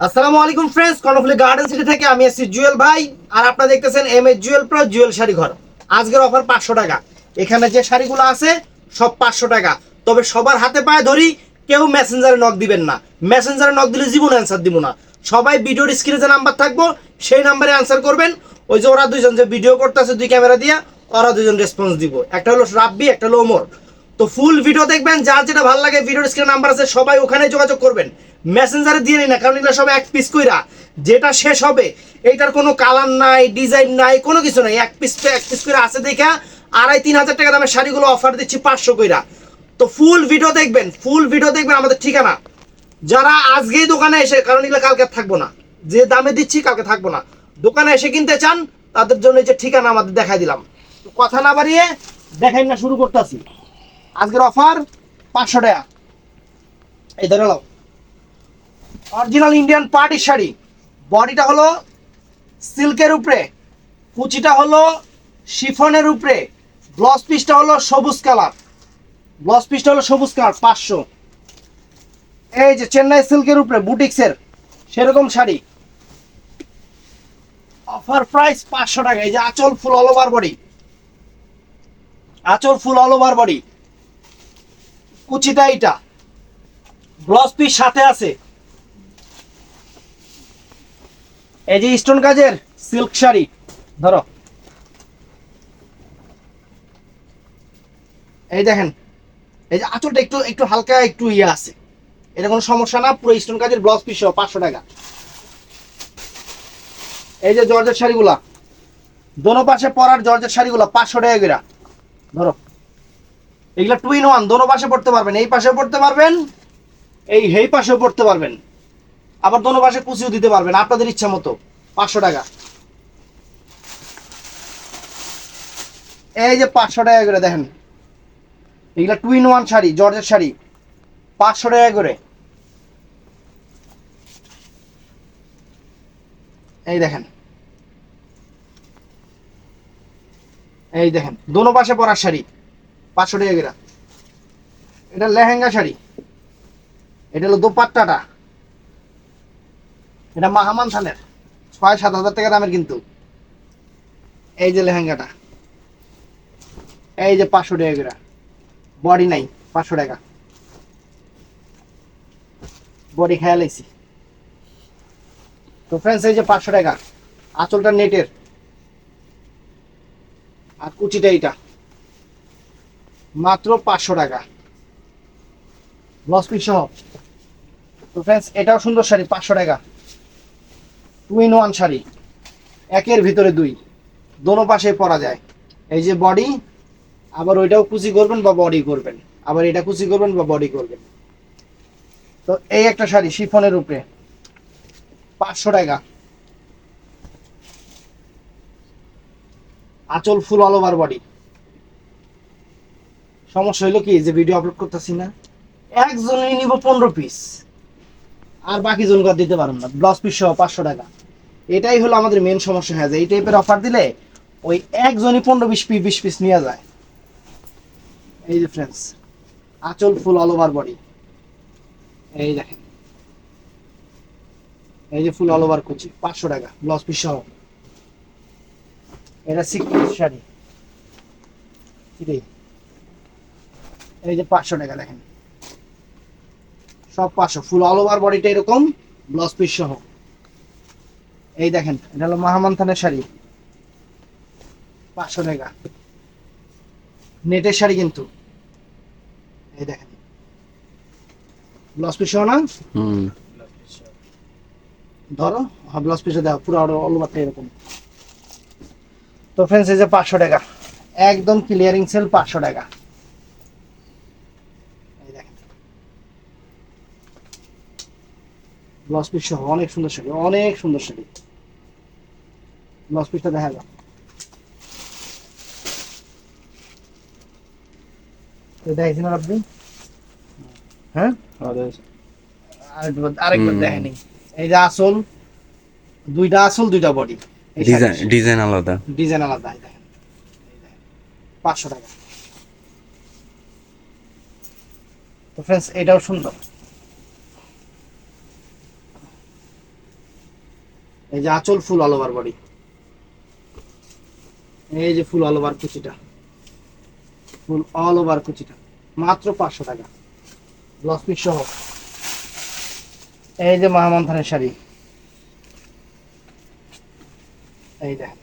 আসসালামু আলাইকুম friends Karnaphuli garden city থেকে আমি এসেছি জুয়েল ভাই, আর আপনারা দেখতেছেন M S Jewel pro Jewel sari ঘর। আজকের অফার পাঁচশো টাকা। এখানে যে শাড়িগুলো আছে, সব পাঁচশো টাকা। তবে সবার হাতে পায়ে ধরি, কেউ মেসেঞ্জারে নক দিবেন না। মেসেঞ্জারে নক দিলে জীবন অ্যান্সার দিব না। সবাই ভিডিওর স্ক্রিনে যে নাম্বার থাকব, সেই নাম্বারে অ্যান্সার করবেন। ওই যে ওরা দুইজন যে ভিডিও করতেছে দুই ক্যামেরা দিয়ে, ওরা দুজন রেসপন্স দিব। একটা হলো রাব্বি, একটা হলো ওমর। তো ফুল ভিডিও দেখবেন, যার যেটা ভালো লাগে ভিডিওর স্ক্রিনে নাম্বার আছে, সবাই ওখানে যোগাযোগ করবেন। মেসেঞ্জারে দিয়ে নিন না, কারণ এগুলো সব এক পিস কইরা। যেটা শেষ হবে, এইটার কোনো কালার নাই ডিজাইন নাই, কোনো কিছু নাই। এক পিস এক পিস করে আছে দেখা, আড়াই তিন হাজার টাকা দামের শাড়িগুলো অফার দিচ্ছি পাঁচশো কইরা। তো ফুল ভিডিও দেখবেন ফুল ভিডিও দেখবেন আমাদের ঠিকানা। যারা আজকেই দোকানে এসে, কারণ এগুলো কালকে থাকব না। যে দামে দিচ্ছি কালকে থাকব না। দোকানে এসে কিনতে চান, তাদের জন্য যে ঠিকানা আমাদের দেখাই দিলাম। কথা না বাড়িয়ে দেখাই না, শুরু করতেছি। আজকের অফার পাঁচশো টাকা। এই ধরে নাও। Original Indian party sari. বডিটা হলো সিল্কের উপরে, কুচিটা হলো শিফনের উপরে। ব্লাউজ পিসটা হলো সবুজ কালার ব্লাউজ পিসটা হলো সবুজ কালার পাঁচশো। এই যে চেন্নাই সিল্কের উপরে, বুটিক্সের, সেরকম শাড়ি। অফার প্রাইস পাঁচশো টাকা। এই যে আঁচল ফুল অল ওভার বডি আঁচল ফুল অল ওভার বডি কুচিটা এইটা। ব্লাউজ পিস সাথে আছে। এই যে স্টোন কাজের সিল্ক শাড়ি, ধরো। এই দেখেন, এই যে আঁচলটা একটু একটু হালকা, একটু ইয়ে আছে। এটা কোনো সমস্যা না, পুরো স্টোন কাজের ব্লাউজ পিস পাঁচশো টাকা। এই যে জর্জের শাড়িগুলা, দোনো পাশে পরার জর্জের শাড়িগুলা, পাঁচশো টাকা করে। ধরো। এগুলা টু ইন ওয়ান দোনো পাশে পড়তে পারবেন, এই পাশে পড়তে পারবেন, এই হেই পাশেও পড়তে পারবেন। আবার দোনো পাশে কুচিও দিতে পারবেন, আপনাদের ইচ্ছা মতো। পাঁচশো টাকা। এই যে পাঁচশো টাকা করে দেখেন। এগুলা টু ইন ওয়ান শাড়ি, জর্জের শাড়ি। পাঁচশো টাকা করে। এই দেখেন। এই দেখেন, দোনো পাশে পরার শাড়ি। পাঁচশো টাকা করে। এটা লেহেঙ্গা শাড়ি। এটা হলো দোপাট্টাটা। এটা মাহামান থানের। ছয়, সাত হাজার টাকা দামের কিন্তু। এই যে লেহেঙ্গাটা। এই যে পাঁচশো টাকা বডি নাই, পাঁচশো টাকা। বডি খেয়াল আইছি। তো ফ্রেন্ডস এই যে পাঁচশো টাকা। আঁচলটা নেটের। আর কুচিটা এইটা। মাত্র পাঁচশো টাকা। ব্লাউজ পিস সহ। তো ফ্রেন্ডস এটাও সুন্দর শাড়ি, পাঁচশো টাকা। টু ইন ওয়ান শাড়ি একের ভিতরে দুই। দোনো পাশে পরা যায়। এই যে বডি আবার ওইটাও কুচি করবেন বা বডি করবেন। আবার এটা কুচি করবেন বা বডি করবেন। তো এই একটা শাড়ি শিফনের উপরে। পাঁচশো টাকা। আঁচল ফুল অল ওভার বডি সমস্যা হইল কি, যে ভিডিও আপলোড করতেছি না। একজনই নিব পনেরো পিস আর বাকি জন দিতে পারেন না। ব্লাউজ পিস সহ পাঁচশো টাকা। এটাই হলো আমাদের মেন সমস্যা হয়ে যায় এই টাইপের অফার দিলে ওই একজনই পনেরো বিশ পিস বিশ পিস নিয়ে যায়। এই যে ফ্রেন্ডস আঁচল ফুল অল ওভার বডি এই দেখেন। এই যে ফুল অল ওভার কুচি, পাঁচশো টাকা ব্লাউজ পিস সহ। এটা সিক্স শাড়ি। এই যে পাঁচশো টাকা দেখেন। সব পাঁচশো ফুল অল ওভার বডিটা এরকম ব্লাউজ পিস সহ। এই দেখেন এটা হলো মাহমান থানের শাড়ি। পাঁচশো টাকা। নেটের শাড়ি কিন্তু। এই দেখেন। ব্লাউজ পিস সহ না? ধরো হ্যাঁ ব্লাউজ পিসে দাও পুরো আরও অল এরকম। তো ফ্রেন্ডস এই যে পাঁচশো টাকা। একদম ক্লিয়ারিং সেল পাঁচশো টাকা এই দেখেন ব্লাউজ পিস সহ অনেক সুন্দর শাড়ি অনেক সুন্দর শাড়ি। ব্লাউজ পিসটা দেখা দেখেছেন আপনি? হ্যাঁ? আরেকবার দেখেনি। এই যে আসল দুইটা আসল দুইটা বডি ডিজাইন আলাদা। ডিজাইন আলাদা দেখেন। পাঁচশো টাকা। তো ফ্রেন্ডস এটাও সুন্দর। এই যে আঁচল ফুল অল ওভার বডি এই যে ফুল অল কুচিটা। ফুল অল কুচিটা। মাত্র পাঁচশো টাকা। ব্লাউজ পিস সহ। এই যে মহামন্থানের শাড়ি। এই দেখেন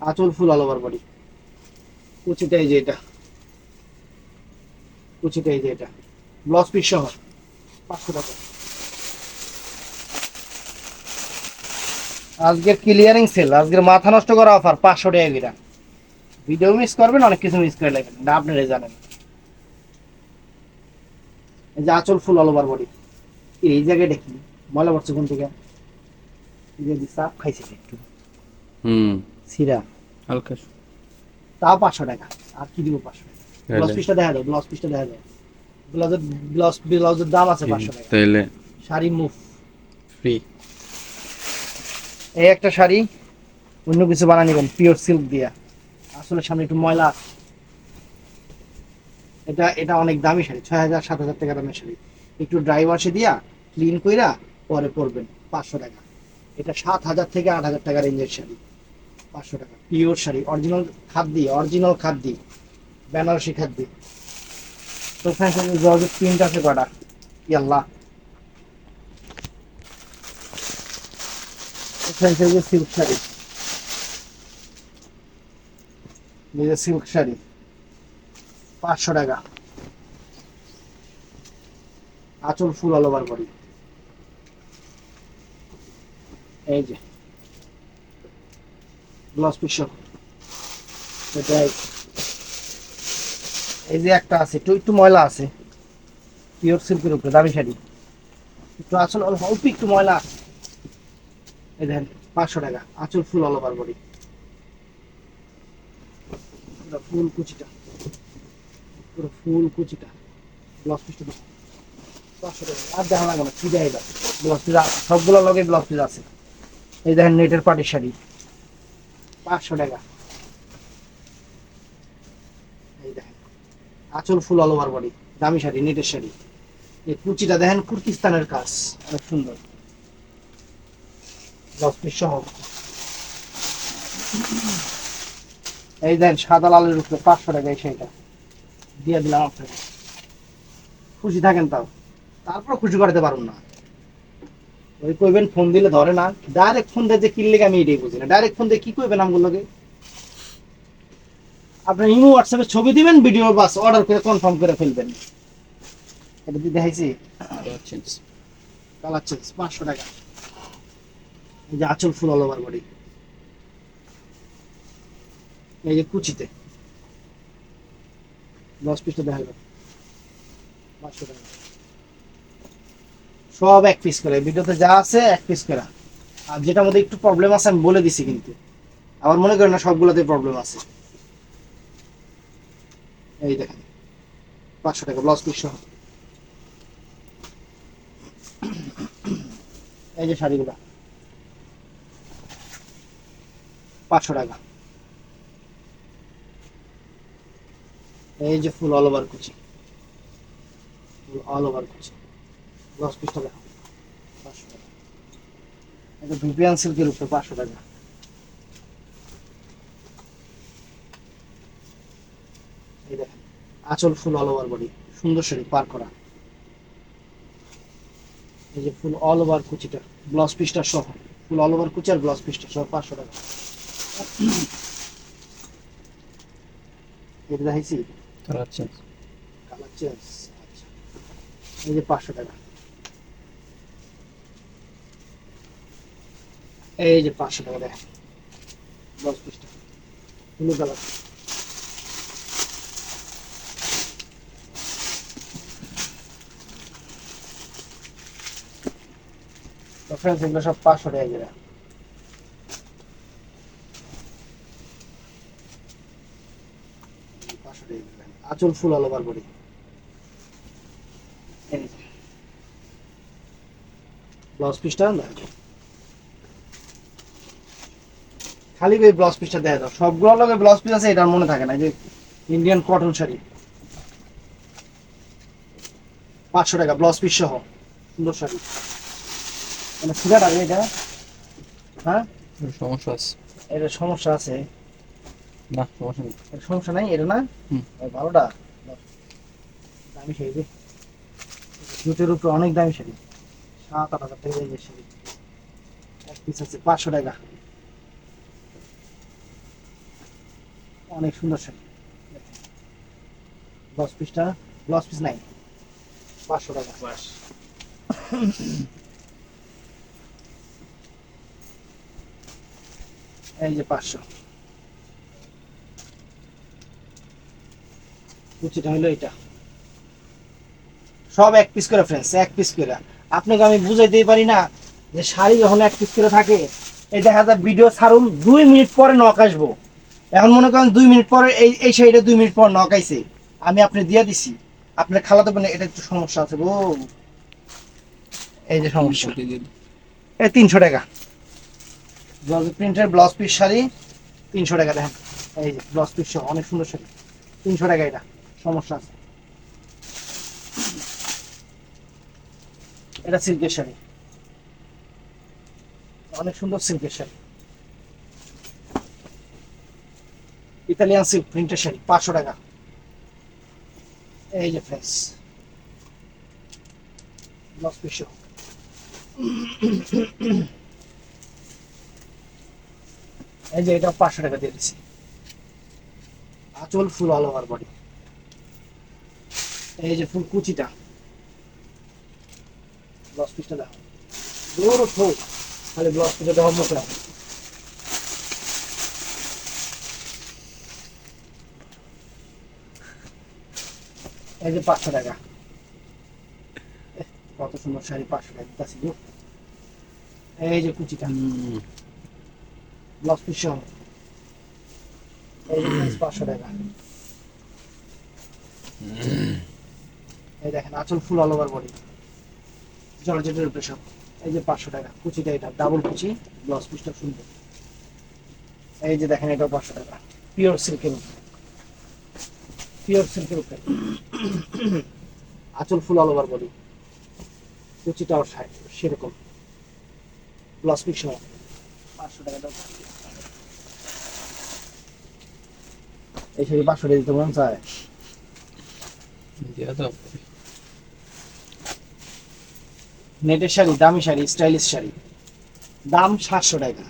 আঁচল ফুল অল ওভার বডি কুচিটা এই যে এটা। কুচিটা এই যে এটা। ব্লাউজ পিস সহ। পাঁচশো টাকা। আজকের ক্লিয়ারিং সেল আজকের মাথা নষ্ট করা অফার পাঁচশো টাকা কিনা ভিডিও মিস করবেন অনেক কিছু মিস করে লাগবেন না আপনারা জানেন। এই যে আঁচল ফুল অল ওভার বডি এই জায়গায় দেখি ময়লা পড়ছে কোন থেকে এই যে সাপ খাইছে একটু। হুম। সিরা। হালকা তাও পাঁচশো টাকা। আর কি দিব পাঁচশো? টাকা ব্লাউজ পিসটা দেখা যায় ব্লাউজ পিসটা দেখা যায় ব্লাউজের ব্লাউজ ব্লাউজের দাম আছে পাঁচশো টাকা। তাইলে। শাড়ি মুভ ফ্রি এই একটা শাড়ি অন্য কিছু বানা নেবেন পিওর সিল্ক দিয়া। আসলে সামনে একটু ময়লা আছে। এটা এটা অনেক দামি শাড়ি, ছয় হাজার, সাত হাজার টাকা দামের শাড়ি। একটু ড্রাই ওয়াশে দিয়া ক্লিন কইরা পরে পরবেন, পাঁচশো টাকা। এটা সাত হাজার থেকে আট হাজার টাকা রেঞ্জের শাড়ি, পাঁচশো টাকা। পিওর শাড়ি অরিজিনাল খাদ্যি অরিজিনাল খাদ খাদ্যি বেনারসি খাদ খাদ্যি তো ফ্যাশন জর্জের প্রিন্ট আছে কটা ইয়াল্লাহ। সিল্ক শাড়ি। নিজের সিল্ক শাড়ি, পাঁচশো টাকা। আঁচল ফুল অল ওভার বডি এই যে। ব্লাউজ পিস এটাই এই। যে একটা আছে, একটু একটু ময়লা আছে। পিওর সিল্কের উপরে, দামি শাড়ি। একটু আসলে অল্প একটু ময়লা আছে। এই দেখেন, পাঁচশো টাকা। আঁচল full all over body full কুচিটা। পুরো ফুল কুচিটা। ব্লাউজ আর দেখা না কি দেয় ব্লাউজ পিস সবগুলো লগে ব্লাউজ পিস আছে। এই দেখেন, নেটের পাটির শাড়ি। পাঁচশো টাকা। এই দেখেন, আঁচল ফুল অল ওভার বডি দামি শাড়ি, নেটের শাড়ি। এই কুচিটা দেখেন কুর্কিস্তানের কাজ। অনেক সুন্দর। দশ পিস সহ এই দেন সাদা লালের উপরে পাঁচশো টাকা এই শাড়িটা দিয়ে দিলাম আপনাকে। খুশি থাকেন তাও। তারপর খুশি করতে পারুন না। ওই কইবেন ফোন দিলে ধরে না। ডাইরেক্ট ফোন দিয়ে যে কিনলে আমি এটাই বুঝি না। ডাইরেক্ট ফোন দিয়ে কি কইবেন আমগুলোকে? আপনার ইমো হোয়াটসঅ্যাপে ছবি দিবেন ভিডিও বাস অর্ডার করে কনফার্ম করে ফেলবেন। এটা দিয়ে দেখাইছি? কালার চেঞ্জ পাঁচশো টাকা। এই যে আঁচল ফুল অল ওভার বডি এই যে কুচিতে। দশ পিসটা দেখা পাঁচশো টাকা। সব এক পিস করে। ভিডিওতে যা আছে, এক পিস করে। আর যেটার মধ্যে একটু প্রবলেম আছে, আমি বলে দিছি কিন্তু। আমার মনে করেন না সবগুলোতে প্রবলেম আছে। এই দেখেন। পাঁচশো টাকা ব্লাউজ পিস সহ। এই যে শাড়িগুলো। পাঁচশো টাকা। এই যে ফুল অল ওভার কুচি ফুল অল ওভার কুচি দশ পিস টাকা পাঁচশো টাকা। ভিপিএন সিল্কের উপরে পাঁচশো টাকা। এই দেখেন, আঁচল ফুল অল ওভার বডি সুন্দর শাড়ি, পার করা। এই যে ফুল অল ওভার কুচিটা ব্লাউজ পিসটা সহ। ফুল অল ওভার কুচি আর ব্লাউজ পিসটা সহ, পাঁচশো টাকা। এটা দেখাইছি কালার চেঞ্জ আচ্ছা এই যে পাঁচশো টাকা এই যে পাঁচশো টাকা দেখেন দশ পিসটা ব্লু কালার ফ্রেন্ডস এগুলো সব পাঁচশো টাকা করে পাঁচশো টাকা করে। আঁচল full all over body blouse পিসটা খালি এই ব্লাউজ পিসটা দেখা দাও। সবগুলো লগে ব্লাউজ পিস আছে এটা মনে থাকে না যে ইন্ডিয়ান কটন শাড়ি। পাঁচশো টাকা ব্লাউজ পিস সহ। সুন্দর শাড়ি। মানে সিরাটা এটা? হ্যাঁ? সমস্যা আছে। এটা সমস্যা আছে। না সমস্যা নেই। সমস্যা নাই এটা না? হুম। দামি শাড়ি জুটের উপরে অনেক দামি শাড়ি। সাত আট হাজার টাকা এই শাড়ি। এক পিস আছে পাঁচশো টাকা। অনেক সুন্দর শাড়ি। দশ পিসটা দশ পিস নাই। পাঁচশো টাকা। এই যে পাঁচশো। কুচিটা হলো এটা। সব এক পিস করে ফ্রেন্ডস এক পিস করে। আপনাকে আমি বুঝাইতেই পারি না যে শাড়ি যখন এক পিস করে থাকে এই দেখা যায় ভিডিও ছাড়ুন দুই মিনিট পরে নক আসব। এখন মনে করেন দুই মিনিট পরে এই এই শাড়িটা দুই মিনিট পর নক আইছে। আমি আপনি দিয়ে দিছি। আপনার খালাতে বলে এটা একটু সমস্যা আছে গো। এই যে সমস্যা। এই তিনশো টাকা। ব্লাউজ প্রিন্টের ব্লাউজ পিস শাড়ি তিনশো টাকা দেখেন। এই যে ব্লাউজ পিস অনেক সুন্দর শাড়ি। তিনশো টাকা এটা। সমস্যা আছে। এটা সিল্কের শাড়ি। অনেক সুন্দর সিল্কের শাড়ি। ইতালিয়ান সিল্ক প্রিন্টের শাড়ি, পাঁচশো টাকা। এই যে পিস। এই যে এটা পাঁচশো টাকা দিয়ে দিচ্ছি। আঁচল ফুল অল ওভার বডি এই যে ফুল কুচিটা। ব্লাউজ পিসটা দেখো দূর ফুল খালি ব্লাউজ পিসটা দেখো মুখে এই যে পাঁচশো টাকা। কত সুন্দর শাড়ি পাঁচশো টাকা গো। এই যে কুচিটা। ব্লাউজ পিস সহ। এই যে পাঁচশো টাকা। এই দেখেন, আঁচল ফুল অল ওভার বডি উপরে সব এই যে পাঁচশো টাকা, কুচিটা এটা ডাবল কুচি ব্লাউজ পিসটা এই যে দেখেন, এটাও পাঁচশো টাকা। পিওর সিল্কের উপরে। পিওর সিল্কের উপরে। আঁচল ফুল অল ওভার বডি কুচিটাও সাইড সেরকম। ব্লাউজ পিস সহ। পাঁচশো টাকা এই শাড়ি পাঁচশো টাকা দিতে মন চায়? দিয়া দাও। নেটের শাড়ি, দামি শাড়ি, স্টাইলিশ শাড়ি। দাম সাতশো টাকা।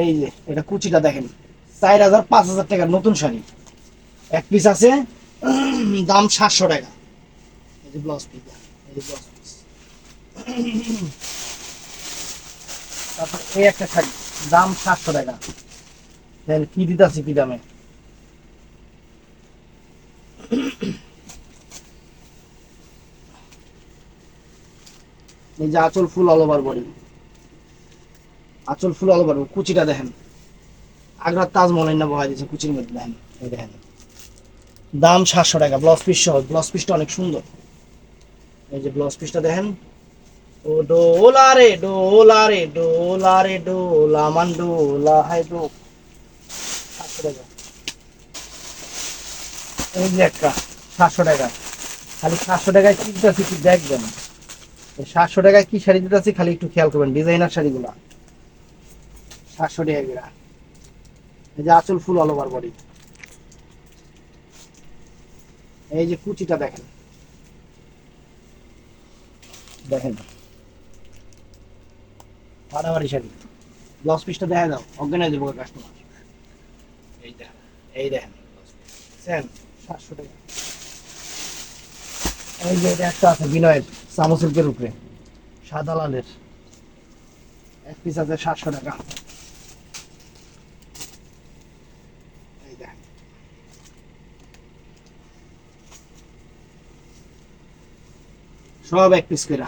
এই যে, এটা কুচিটা দেখেন। চার হাজার, পাঁচ হাজার টাকা নতুন শাড়ি। এক পিস আছে, দাম সাতশো টাকা। ব্লাউজ পিস তারপর এই একটা শাড়ি, দাম সাতশো টাকা। কি দিতেছি কি দামে? এই যে আঁচল ফুল অল ওভার বডি আঁচল ফুল অল ওভার কুচিটা দেখেন। আগ্রার তাজমহল না বহাই দিয়েছে কুচির মধ্যে, দেখেন। দেখেন। দাম সাতশো টাকা ব্লাউজ পিস সহ। ব্লাউজ পিসটা অনেক সুন্দর। এই যে ব্লাউজ পিসটা দেখেন। ও ডোলা রে ডোলা রে ডোলা রে, ডোলা মান ডোলা হাই ডো সাতশো টাকা। এই যে একটা, সাতশো টাকা। খালি সাতশো টাকায় কিনতে কি দেখবেন? সাতশো টাকায় কি শাড়ি দিতেছি খালি একটু খেয়াল করবেন, ডিজাইনার শাড়িগুলা। সাতশো টাকা এই যে আঁচল ফুল অল ওভার বডি এই যে কুচিটা দেখেন। দেখেন। শাড়ি। ব্লাউজ পিসটা দেখা দাও অজ্ঞানায় দেবো কাস্টমার এই দেখেন এই দেখেন। সাতশো টাকা। এই যে একটা আছে বিনয়ের সামসিল্কের উপরে, সাদা লালের। এক পিস আছে সাতশো টাকা। সব এক পিস করে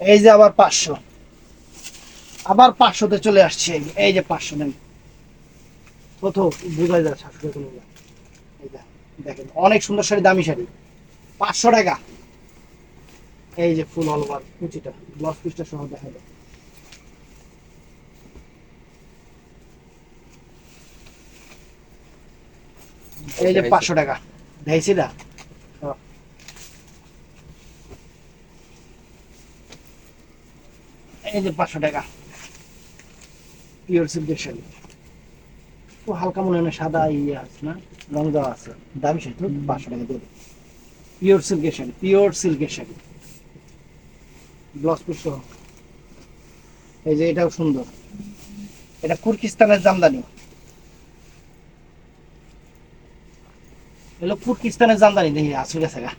এই যে আবার পাঁচশো। আবার পাঁচশোতে চলে আসছে। এই যে- পাঁচশো, নেন। প্রথম বোঝা যায় শাশুড়ি কোনো দেখেন অনেক সুন্দর শাড়ি, দামি শাড়ি। পাঁচশো টাকা। এই যে ফুল অলওভার কুচিটা ব্লাউজ পিসটা সহ দেখা যায় এই যে পাঁচশো টাকা। দেখাইছি না? হ্যাঁ। এই যে পাঁচশো টাকা। পিওর সিল্কের শাড়ি। তো হালকা মনে হয় সাদা ইয়ে আছে না? রং দেওয়া আছে। দামি তো, পাঁচশো টাকা দেবে। পিওর সিল্কের পিওর সিল্কের ব্লাউজ পিস এই যে এটাও সুন্দর। এটা কুর্কিস্তানের জামদানি। এগুলো কুর্কিস্তানের জামদানি, দেখি, আসলে গেছে গা।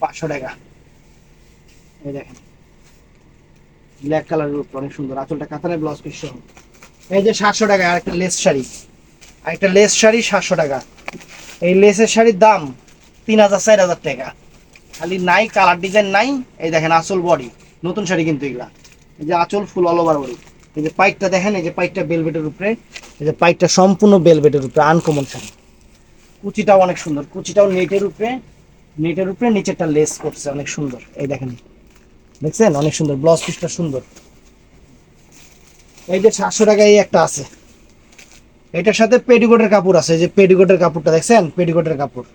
পাঁচশো টাকা। এই দেখেন। ব্ল্যাক কালারের উপর, অনেক সুন্দর। আঁচলটা কাতানের ব্লাউজ পিস সহ। এই যে সাতশো টাকা, আর একটা লেস শাড়ি। আর একটা লেস শাড়ি সাতশো টাকা। এই লেসের শাড়ির দাম তিন হাজার, চার হাজার টাকা। খালি নাই কালার ডিজাইন নাই, এই দেখেন আঁচল বডি নতুন শাড়ি কিন্তু এগুলা। এই যে আঁচল ফুল অল ওভার বডি এই যে পাইকটা দেখেন, এই যে পাইকটা বেলভেটের উপরে। এই যে পাইকটা সম্পূর্ণ বেলভেটের উপরে আনকমন শাড়ি। কুচিটাও অনেক সুন্দর। কুচিটাও নেটের উপরে নেটের উপরে নিচেরটা লেস করছে, অনেক সুন্দর। এই দেখেন। দেখছেন? অনেক সুন্দর। ব্লাউজ পিসটা সুন্দর। এই যে সাতশো টাকা এই একটা আছে। এটার সাথে পেটিকোটের কাপড় আছে, এই যে পেটিকোটের কাপড়টা দেখছেন? পেটিকোটের কাপড়।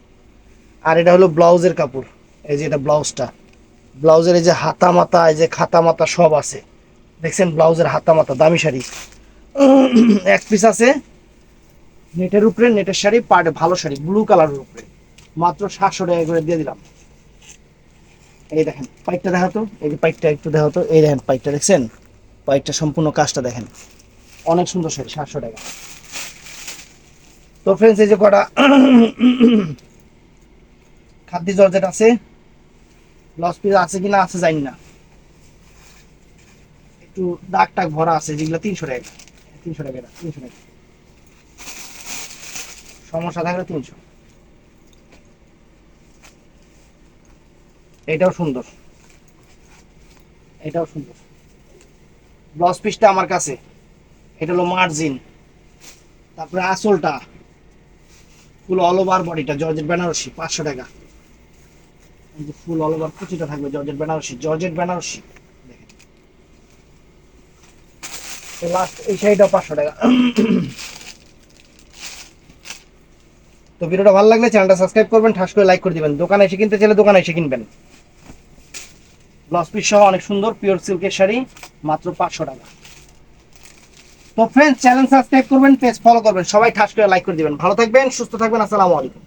আর এটা হলো ব্লাউজের কাপড়, এই যে এটা ব্লাউজটা। ব্লাউজের এই যে হাতা মাতা এই যে খাতা মাতা সব আছে। দেখছেন ব্লাউজের হাতা মাতা দামি শাড়ি। এক পিস আছে, নেটের উপরে, নেটের শাড়ি পাড়ে ভালো শাড়ি ব্লু কালারের উপরে। মাত্র সাতশো টাকা করে দিয়ে দিলাম। এই দেখেন পাইকটা দেখাতো, এই যে পাইকটা একটু দেখাতো, এই দেখেন পাইকটা দেখছেন? পাইকটা সম্পূর্ণ কাজটা দেখেন। অনেক সুন্দর শাড়ি, সাতশো টাকা। তো ফ্রেন্ডস এই যে কটা খাদ্য জর্জেট আছে, লস পিস আছে কিনা আছে জানি না। একটু দাগ টাগ ভরা আছে, যেগুলো তিনশো টাকা। তিনশো টাকা তিনশো টাকা। সমস্যা থাকলে তিনশো। এটাও সুন্দর। এটাও সুন্দর। ব্লাউজ পিসটা আমার কাছে। এটা হলো মার্জিন তারপরে আসলটা ফুল অল ওভার বডিটা জর্জেট বেনারসি, পাঁচশো টাকা। ফুল অল ওভার কুচিটা থাকবে জর্জেট বেনারসি জর্জেট বেনারসি। তো ভিডিওটা ভালো লাগলে চ্যানেলটা সাবস্ক্রাইব করবেন, ঠাস করে লাইক করে দিবেন। দোকানে এসে কিনতে চাইলে দোকানে এসে কিনবেন। ব্লাউজ পিস সহ অনেক সুন্দর পিওর সিল্কের শাড়ি, মাত্র পাঁচশো টাকা। তো ফ্রেন্ডস চ্যানেল সাবস্ক্রাইব করবেন পেজ ফলো করবেন, সবাই ঠাস করে লাইক করে দিবেন। ভালো থাকবেন, সুস্থ থাকবেন, আসসালামু আলাইকুম।